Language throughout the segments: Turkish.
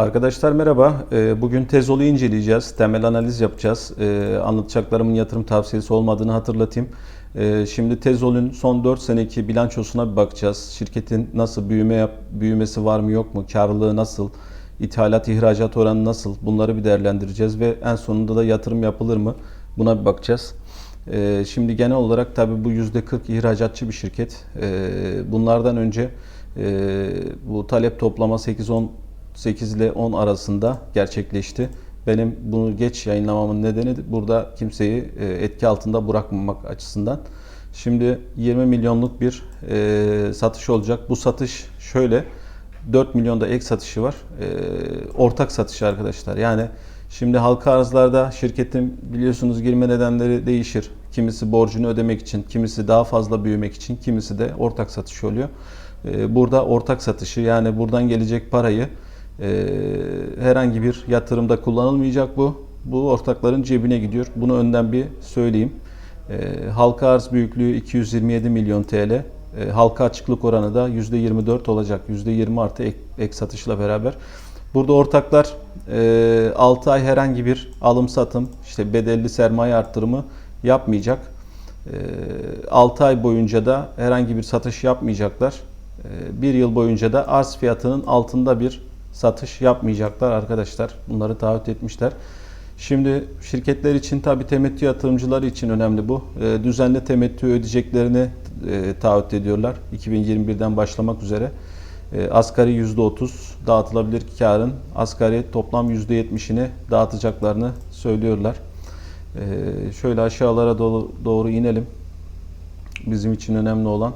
Arkadaşlar merhaba. Ee, Bugün Tezol'u inceleyeceğiz. Temel analiz yapacağız. Ee, Anlatacaklarımın yatırım tavsiyesi olmadığını hatırlatayım. Ee, Şimdi Tezol'ün son 4 seneki bilançosuna bir bakacağız. Şirketin nasıl büyüme yap, büyümesi var mı yok mu? Karlılığı nasıl? İthalat ihracat oranı nasıl? Bunları bir değerlendireceğiz ve en sonunda da yatırım yapılır mı? Buna bir bakacağız. Şimdi genel olarak tabii bu %40 ihracatçı bir şirket. Bunlardan önce bu talep toplama 8-10 8 ile 10 arasında gerçekleşti. Benim bunu geç yayınlamamın nedeni burada kimseyi e, etki altında bırakmamak açısından. Şimdi 20 milyonluk bir e, satış olacak. Bu satış şöyle 4 milyonda ek satışı var. E, ortak satışı arkadaşlar. Yani şimdi halka arzlarda şirketin biliyorsunuz girme nedenleri değişir. Kimisi borcunu ödemek için, kimisi daha fazla büyümek için, kimisi de ortak satış oluyor. Burada ortak satışı yani buradan gelecek parayı ee, herhangi bir yatırımda kullanılmayacak bu. Bu ortakların cebine gidiyor. Bunu önden bir söyleyeyim. Ee, halka arz büyüklüğü 227 milyon TL. Ee, halka açıklık oranı da %24 olacak. %20 artı ek, ek satışla beraber. Burada ortaklar e, 6 ay herhangi bir alım satım, işte bedelli sermaye arttırımı yapmayacak. E, 6 ay boyunca da herhangi bir satış yapmayacaklar. E, bir yıl boyunca da arz fiyatının altında bir satış yapmayacaklar arkadaşlar. Bunları taahhüt etmişler. Şimdi şirketler için tabi temettü yatırımcıları için önemli bu. E, düzenli temettü ödeyeceklerini e, taahhüt ediyorlar. 2021'den başlamak üzere. E, asgari %30 dağıtılabilir karın asgari toplam %70'ini dağıtacaklarını söylüyorlar. E, şöyle aşağılara doğru, doğru inelim. Bizim için önemli olan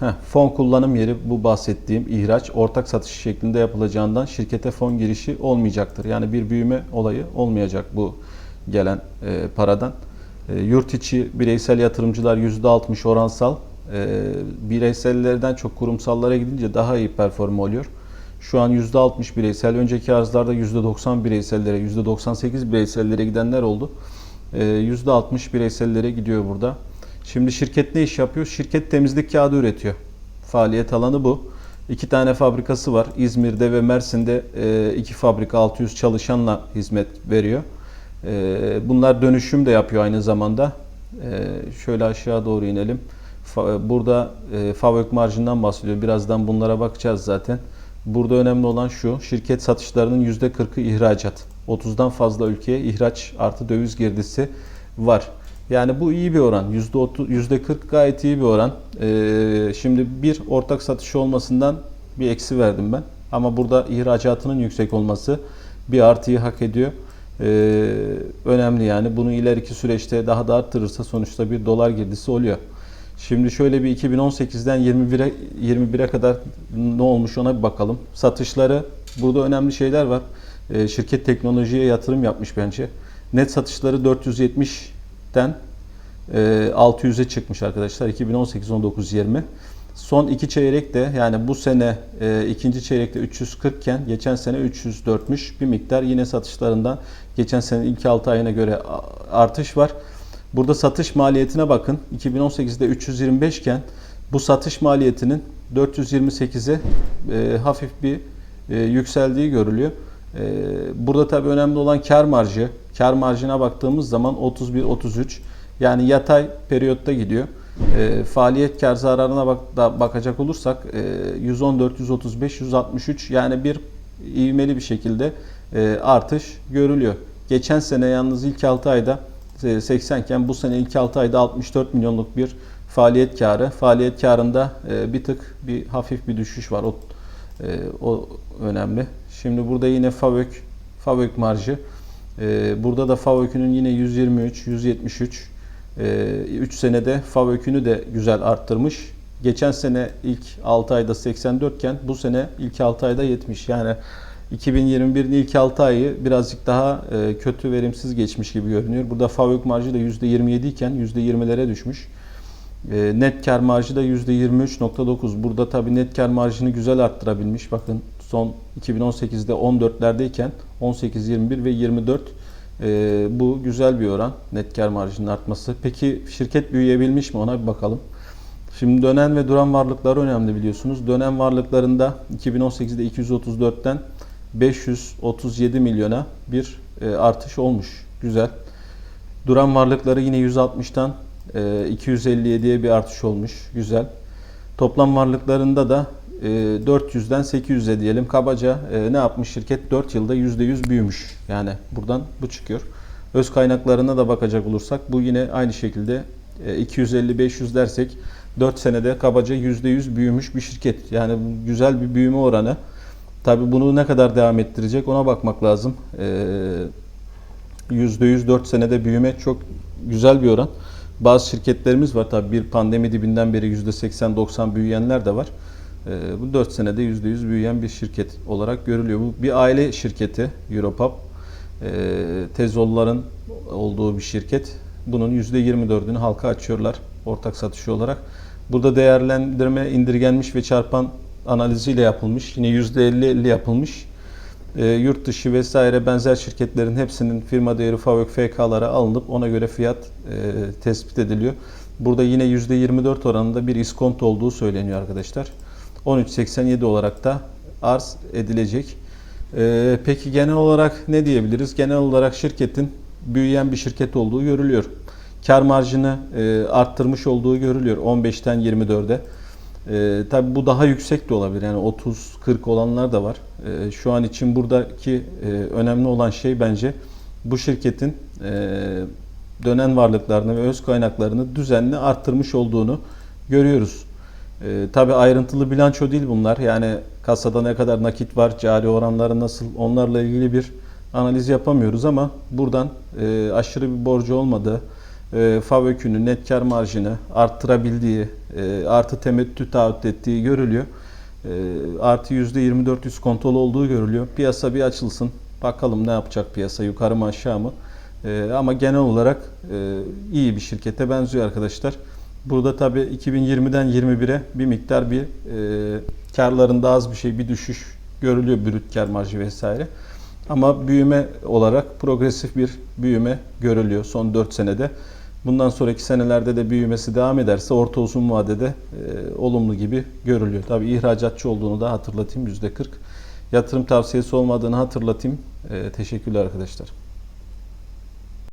Heh, fon kullanım yeri bu bahsettiğim ihraç ortak satış şeklinde yapılacağından şirkete fon girişi olmayacaktır. Yani bir büyüme olayı olmayacak bu gelen e, paradan. E, yurt içi bireysel yatırımcılar %60 oransal. E, bireysellerden çok kurumsallara gidince daha iyi perform oluyor. Şu an %60 bireysel. Önceki arzlarda %90 bireysellere, %98 bireysellere gidenler oldu. E, %60 bireysellere gidiyor burada. Şimdi şirket ne iş yapıyor? Şirket temizlik kağıdı üretiyor. Faaliyet alanı bu. İki tane fabrikası var. İzmir'de ve Mersin'de e, iki fabrika 600 çalışanla hizmet veriyor. E, bunlar dönüşüm de yapıyor aynı zamanda. E, şöyle aşağı doğru inelim. Burada FAVÖK marjından bahsediyor. Birazdan bunlara bakacağız zaten. Burada önemli olan şu. Şirket satışlarının %40'ı ihracat. 30'dan fazla ülkeye ihraç artı döviz girdisi var. Yani bu iyi bir oran. %30, %40 gayet iyi bir oran. Ee, şimdi bir ortak satışı olmasından bir eksi verdim ben. Ama burada ihracatının yüksek olması bir artıyı hak ediyor. Ee, önemli yani. Bunu ileriki süreçte daha da arttırırsa sonuçta bir dolar girdisi oluyor. Şimdi şöyle bir 2018'den 21'e 21'e kadar ne olmuş ona bir bakalım. Satışları burada önemli şeyler var. Ee, şirket teknolojiye yatırım yapmış bence. Net satışları 470 den 600'e çıkmış arkadaşlar 2018 19 20. Son iki çeyrek de yani bu sene e, ikinci çeyrekte 340 iken geçen sene 304'müş bir miktar yine satışlarından geçen sene ilk 6 ayına göre artış var. Burada satış maliyetine bakın. 2018'de 325 iken bu satış maliyetinin 428'e e, hafif bir e, yükseldiği görülüyor. Burada tabii önemli olan kar marjı. Kar marjına baktığımız zaman 31-33 yani yatay periyotta gidiyor. E, faaliyet kar zararına bak, da bakacak olursak e, 114, 135, 163 yani bir ivmeli bir şekilde e, artış görülüyor. Geçen sene yalnız ilk 6 ayda 80 iken bu sene ilk 6 ayda 64 milyonluk bir faaliyet karı. Faaliyet karında e, bir tık bir hafif bir düşüş var. O, e, o önemli. Şimdi burada yine FAVÖK, FAVÖK marjı. E, burada da FAVÖK'ünün yine 123, 173 3 senede FAV ökünü de güzel arttırmış. Geçen sene ilk 6 ayda 84 iken bu sene ilk 6 ayda 70. Yani 2021'in ilk 6 ayı birazcık daha e, kötü verimsiz geçmiş gibi görünüyor. Burada FAVÖK marjı da %27 iken %20'lere düşmüş. E, net kar marjı da %23.9. Burada tabii net kar marjını güzel arttırabilmiş. Bakın son 2018'de 14'lerdeyken 18, 21 ve 24 e, bu güzel bir oran net kar marjının artması. Peki şirket büyüyebilmiş mi ona bir bakalım. Şimdi dönen ve duran varlıklar önemli biliyorsunuz. Dönen varlıklarında 2018'de 234'ten 537 milyona bir e, artış olmuş. Güzel. Duran varlıkları yine 160'tan e, 257'ye bir artış olmuş. Güzel. Toplam varlıklarında da 400'den 800'e diyelim. Kabaca e, ne yapmış şirket? 4 yılda %100 büyümüş. Yani buradan bu çıkıyor. Öz kaynaklarına da bakacak olursak bu yine aynı şekilde e, 250-500 dersek 4 senede kabaca %100 büyümüş bir şirket. Yani güzel bir büyüme oranı. Tabi bunu ne kadar devam ettirecek ona bakmak lazım. Ee, %100 4 senede büyüme çok güzel bir oran. Bazı şirketlerimiz var tabi bir pandemi dibinden beri %80-90 büyüyenler de var. Ee, bu 4 senede %100 büyüyen bir şirket olarak görülüyor. Bu bir aile şirketi Europap. Ee, Tezolların olduğu bir şirket. Bunun %24'ünü halka açıyorlar ortak satışı olarak. Burada değerlendirme indirgenmiş ve çarpan analiziyle yapılmış. Yine %50-50 yapılmış. E, yurt dışı vesaire benzer şirketlerin hepsinin firma değeri FAVÖK FK'lara alınıp ona göre fiyat e, tespit ediliyor. Burada yine %24 oranında bir iskont olduğu söyleniyor arkadaşlar. 13.87 olarak da arz edilecek. E, peki genel olarak ne diyebiliriz? Genel olarak şirketin büyüyen bir şirket olduğu görülüyor. Kar marjını e, arttırmış olduğu görülüyor 15'ten 24'e. E, tabii bu daha yüksek de olabilir. Yani 30-40 olanlar da var. E, şu an için buradaki e, önemli olan şey bence bu şirketin e, dönen varlıklarını ve öz kaynaklarını düzenli arttırmış olduğunu görüyoruz. E, tabii ayrıntılı bilanço değil bunlar. Yani kasada ne kadar nakit var, cari oranları nasıl onlarla ilgili bir analiz yapamıyoruz ama buradan e, aşırı bir borcu olmadığı, e, FAVÖK'ünü, net kar marjını arttırabildiği, e, artı temettü taahhüt ettiği görülüyor. E, artı %24 kontrol olduğu görülüyor. Piyasa bir açılsın. Bakalım ne yapacak piyasa yukarı mı aşağı mı? E, ama genel olarak e, iyi bir şirkete benziyor arkadaşlar. Burada tabii 2020'den 21'e bir miktar bir e, karlarında az bir şey bir düşüş görülüyor brüt kar marjı vesaire. Ama büyüme olarak progresif bir büyüme görülüyor son 4 senede. Bundan sonraki senelerde de büyümesi devam ederse orta uzun vadede e, olumlu gibi görülüyor. Tabii ihracatçı olduğunu da hatırlatayım %40. Yatırım tavsiyesi olmadığını hatırlatayım. E, teşekkürler arkadaşlar.